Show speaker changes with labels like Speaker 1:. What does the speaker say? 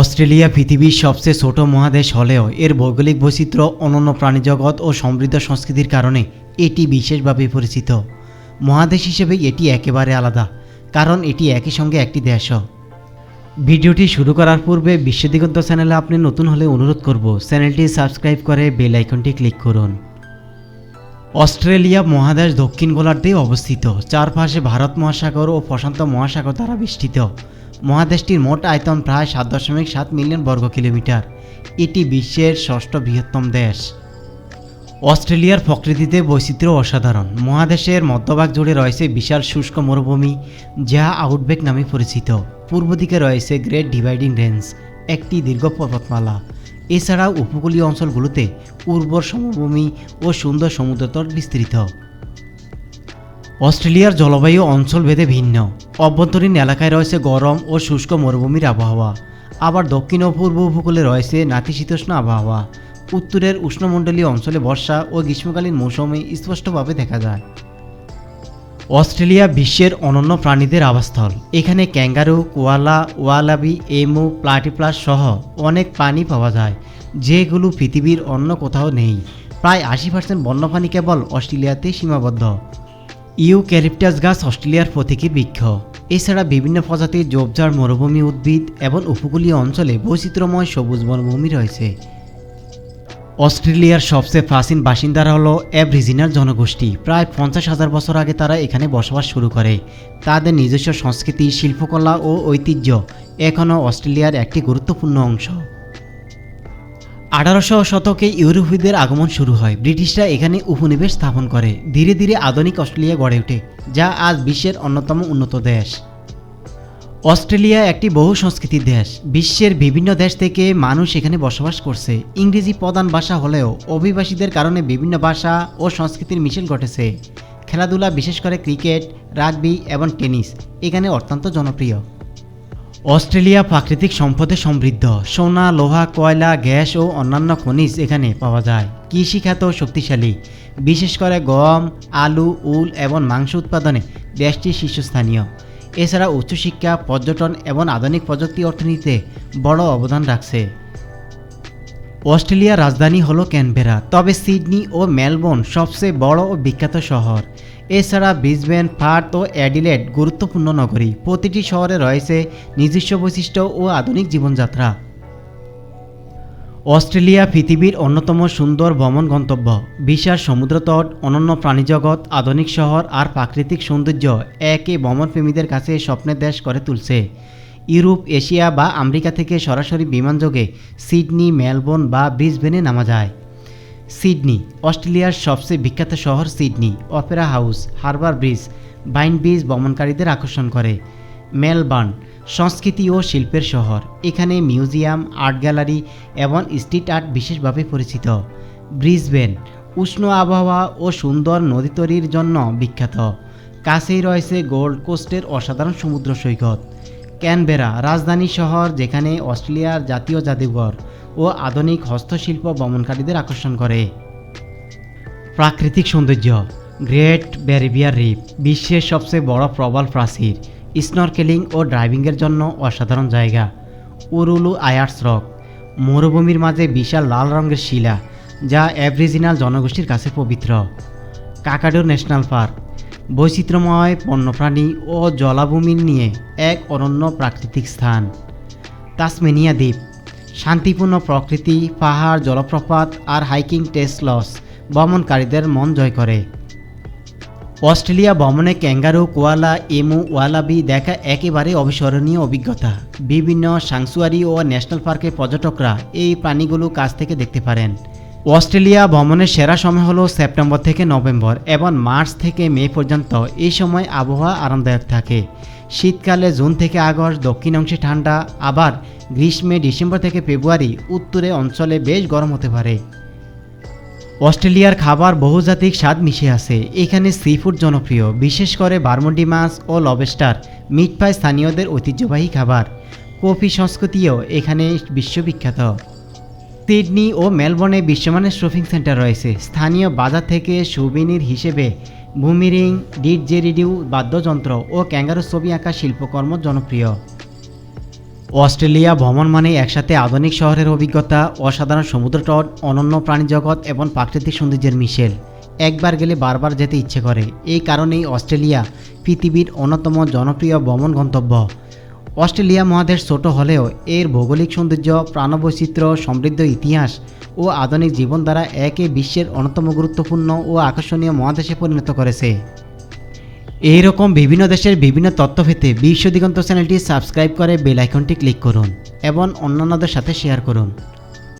Speaker 1: Australia পৃথিবীর সবচেয়ে ছোট মহাদেশ হলেও এর ভৌগোলিক বৈচিত্র্য অনন্য প্রাণীজগৎ ও সমৃদ্ধ সংস্কৃতির কারণে এটি বিশেষভাবে পরিচিত। মহাদেশ হিসেবে এটি একেবারে আলাদা, কারণ এটি একই সঙ্গে একটি দেশও ভিডিওটি শুরু করার পূর্বে বিশ্বদিগন্ত চ্যানেলে আপনি নতুন হলে অনুরোধ করব, চ্যানেলটি সাবস্ক্রাইব করে বেল আইকনটি ক্লিক করুন। অস্ট্রেলিয়া মহাদেশ দক্ষিণ গোলার্ধে অবস্থিত, চারপাশে ভারত মহাসাগর ও প্রশান্ত মহাসাগর দ্বারা বেষ্টিত। মহাদেশটির মোট আয়তন প্রায় সাত দশমিক সাত মিলিয়ন বর্গ কিলোমিটার। এটি বিশ্বের ষষ্ঠ বৃহত্তম দেশ। অস্ট্রেলিয়ার প্রকৃতিতে বৈচিত্র্য অসাধারণ। মহাদেশের মধ্যভাগ জুড়ে রয়েছে বিশাল শুষ্ক মরুভূমি, যা আউটবেক নামে পরিচিত। পূর্ব দিকে রয়েছে গ্রেট ডিভাইডিং রেঞ্জ একটি দীর্ঘ পর্বতমালা। এছাড়াও উপকূলীয় অঞ্চলগুলোতে উর্বর সমভূমি ও সুন্দর সমুদ্রতট বিস্তৃত। অস্ট্রেলিয়ার জলবায়ু অঞ্চলভেদে ভিন্ন। অভ্যন্তরীণ এলাকায় রয়েছে গরম ও শুষ্ক মরুভূমির আবহাওয়া। আবার দক্ষিণ ও পূর্ব উপকূলে রয়েছে নাতিশীতোষ্ণ আবহাওয়া। উত্তরের উষ্ণমণ্ডলীয় অঞ্চলে বর্ষা ও গ্রীষ্মকালীন মৌসুমে স্পষ্টভাবে দেখা যায়। অস্ট্রেলিয়া বিশ্বের অনন্য প্রাণীদের আবাসস্থল। এখানে ক্যাঙ্গারু, কোয়ালা, ওয়ালাবি, এমু, প্লাটিপ্লাস সহ অনেক প্রাণী পাওয়া যায়, যেগুলো পৃথিবীর অন্য কোথাও নেই। প্রায় আশি পার্সেন্ট বন্যপ্রাণী কেবল অস্ট্রেলিয়াতে সীমাবদ্ধ। ইউক্যালিপটাস গাছ অস্ট্রেলিয়ার প্রতীকী বৃক্ষ। এছাড়া বিভিন্ন প্রজাতির জোবজার মরুভূমি উদ্ভিদ এবং উপকূলীয় অঞ্চলে বৈচিত্র্যময় সবুজ বনভূমি রয়েছে। অস্ট্রেলিয়ার সবচেয়ে প্রাচীন বাসিন্দারা হলো অ্যাবরিজিনাল জনগোষ্ঠী। প্রায় পঞ্চাশ হাজার বছর আগে তারা এখানে বসবাস শুরু করে। তাদের নিজস্ব সংস্কৃতি, শিল্পকলা ও ঐতিহ্য এখনও অস্ট্রেলিয়ার একটি গুরুত্বপূর্ণ অংশ। আঠারোশো শতকে ইউরোপীয়দের আগমন শুরু হয়। ব্রিটিশরা এখানে উপনিবেশ স্থাপন করে। ধীরে ধীরে আধুনিক অস্ট্রেলিয়া গড়ে ওঠে, যা আজ বিশ্বের অন্যতম উন্নত দেশ। অস্ট্রেলিয়া একটি বহু সংস্কৃতির দেশ। বিশ্বের বিভিন্ন দেশ থেকে মানুষ এখানে বসবাস করছে। ইংরেজি প্রধান ভাষা হলেও অভিবাসীদের কারণে বিভিন্ন ভাষা ও সংস্কৃতির মিশেল ঘটেছে। খেলাধুলা, বিশেষ করে ক্রিকেট, রাগবি এবং টেনিস, এখানে অত্যন্ত জনপ্রিয়। অস্ট্রেলিয়া প্রাকৃতিক সম্পদে সমৃদ্ধ। সোনা, লোহা, কয়লা, গ্যাস ও অন্যান্য খনিজ এখানে পাওয়া যায়। কৃষিখাত শক্তিশালী। বিশেষ করে গম, আলু, উল এবং মাংস উৎপাদনে দেশটি শীর্ষস্থানীয়। এছাড়া উচ্চশিক্ষা, পর্যটন এবং আধুনিক প্রযুক্তি অর্থনীতিতে বড় অবদান রাখছে। অস্ট্রেলিয়ার রাজধানী হলো ক্যানবেরা, তবে সিডনি ও মেলবোর্ন সবচেয়ে বড় ও বিখ্যাত শহর। এছাড়া ব্রিসবেন, পার্থ ও অ্যাডিলেড গুরুত্বপূর্ণ নগরী। প্রতিটি শহরে রয়েছে নিজস্ব বৈশিষ্ট্য ও আধুনিক জীবনযাত্রা। অস্ট্রেলিয়া পৃথিবীর অন্যতম সুন্দর ভ্রমণ গন্তব্য। বিশাল সমুদ্রতট, অনন্য প্রাণীজগৎ, আধুনিক শহর আর প্রাকৃতিক সৌন্দর্য একে ভ্রমণপ্রেমীদের কাছে স্বপ্নের দেশ করে তুলছে। ইউরোপ, এশিয়া বা আমেরিকা থেকে সরাসরি বিমানযোগে সিডনি, মেলবোর্ন বা ব্রিসবেনে নামা যায়। সিডনি, অস্ট্রেলিয়ার সবচেয়ে বিখ্যাত শহর Sydney, opera house, harbour bridge, বাইন ব্রিজ ভ্রমণকারীদের আকর্ষণ করে। মেলবার্ন, সংস্কৃতি ও শিল্পের শহর। এখানে মিউজিয়াম, আর্ট গ্যালারি এবং স্ট্রিট আর্ট বিশেষভাবে পরিচিত। ব্রিসবেন, উষ্ণ আবহাওয়া ও সুন্দর নদীতরির জন্য বিখ্যাত। কাছেই রয়েছে গোল্ড কোস্টের অসাধারণ সমুদ্র সৈকত। ক্যানবেরা, রাজধানী শহর যেখানে অস্ট্রেলিয়ার জাতীয় জাদুঘর। ও আধুনিক হস্তশিল্প ভ্রমণকারীদের আকর্ষণ করে। প্রাকৃতিক সৌন্দর্য, গ্রেট ব্যারিবিয়ার রিফ, বিশ্বের সবচেয়ে বড় প্রবল প্রাচীর, স্নরকেলিং ও ড্রাইভিংয়ের জন্য অসাধারণ জায়গা। উরুলু আয়ার্স রক, মরুভূমির মাঝে বিশাল লাল রঙের শিলা, যা অ্যাবরিজিনাল জনগোষ্ঠীর কাছে পবিত্র। কাকাডো ন্যাশনাল পার্ক, বৈচিত্র্যময় বন্যপ্রাণী ও জলাভূমি নিয়ে এক অনন্য প্রাকৃতিক স্থান। তাসমেনিয়া দ্বীপ শান্তিপূর্ণ প্রকৃতি, পাহাড়, জলপ্রপাত আর হাইকিং টেস্ট লস ভ্রমণকারীদের মন জয় করে। অস্ট্রেলিয়া ভ্রমণে ক্যাঙ্গারু, কোয়ালা, এমু, ওয়ালাবি দেখা একেবারে অবিস্মরণীয় অভিজ্ঞতা। বিভিন্ন সাংসুয়ারি ও ন্যাশনাল পার্কের পর্যটকরা এই প্রাণীগুলো কাছ থেকে দেখতে পারেন। অস্ট্রেলিয়া ভ্রমণের সেরা সময় হলো সেপ্টেম্বর থেকে নভেম্বর এবং মার্চ থেকে মে পর্যন্ত। এই সময় আবহাওয়া আরামদায়ক থাকে। শীতকালে জুন থেকে আগস্ট, দক্ষিণ অংশে ঠান্ডা, আবার গ্রীষ্মে ডিসেম্বর থেকে ফেব্রুয়ারি, উত্তরে অঞ্চলে বেশ গরম হতে পারে। অস্ট্রেলিয়ার খাবার বহুজাতিক স্বাদ মিশে আছে। এখানে সি ফুড জনপ্রিয়, বিশেষ করে বারমুন্ডি মাছ ও লবেস্টার মিট পাই স্থানীয়দের ঐতিহ্যবাহী খাবার। কফি সংস্কৃতিও এখানে বিশ্ববিখ্যাত। সিডনি ও মেলবোর্নে বিশ্বমানের শপিং সেন্টার রয়েছে। স্থানীয় বাজার থেকে সুবিনির হিসেবে বুমিরিং ডিডজেরিডিউ বাদ্যযন্ত্র ও ক্যাঙ্গারু ছবি আঁকা শিল্পকর্ম জনপ্রিয়। অস্ট্রেলিয়া ভ্রমণ মানে একসাথে আধুনিক শহরের অভিজ্ঞতা, অসাধারণ সমুদ্র তট, অনন্য প্রাণী জগৎ এবং প্রাকৃতিক সৌন্দর্যের মিশেল। একবার গেলে বারবার যেতে ইচ্ছে করে। এই কারণেই অস্ট্রেলিয়া পৃথিবীর অন্যতম জনপ্রিয় ভ্রমণ গন্তব্য। অস্ট্রেলিয়া মহাদেশ ছোট হলেও এর ভৌগোলিক সৌন্দর্য, প্রাণবৈচিত্র্য, সমৃদ্ধ ইতিহাস ও আধুনিক জীবন দ্বারা একে বিশ্বের অন্যতম গুরুত্বপূর্ণ ও আকর্ষণীয় মহাদেশে পরিণত করেছে। এই রকম বিভিন্ন দেশের বিভিন্ন তথ্য পেতে বিশ্ব দিগন্ত চ্যানেলটি সাবস্ক্রাইব করে বেল আইকনটি ক্লিক করুন এবং অন্যান্যদের সাথে শেয়ার করুন।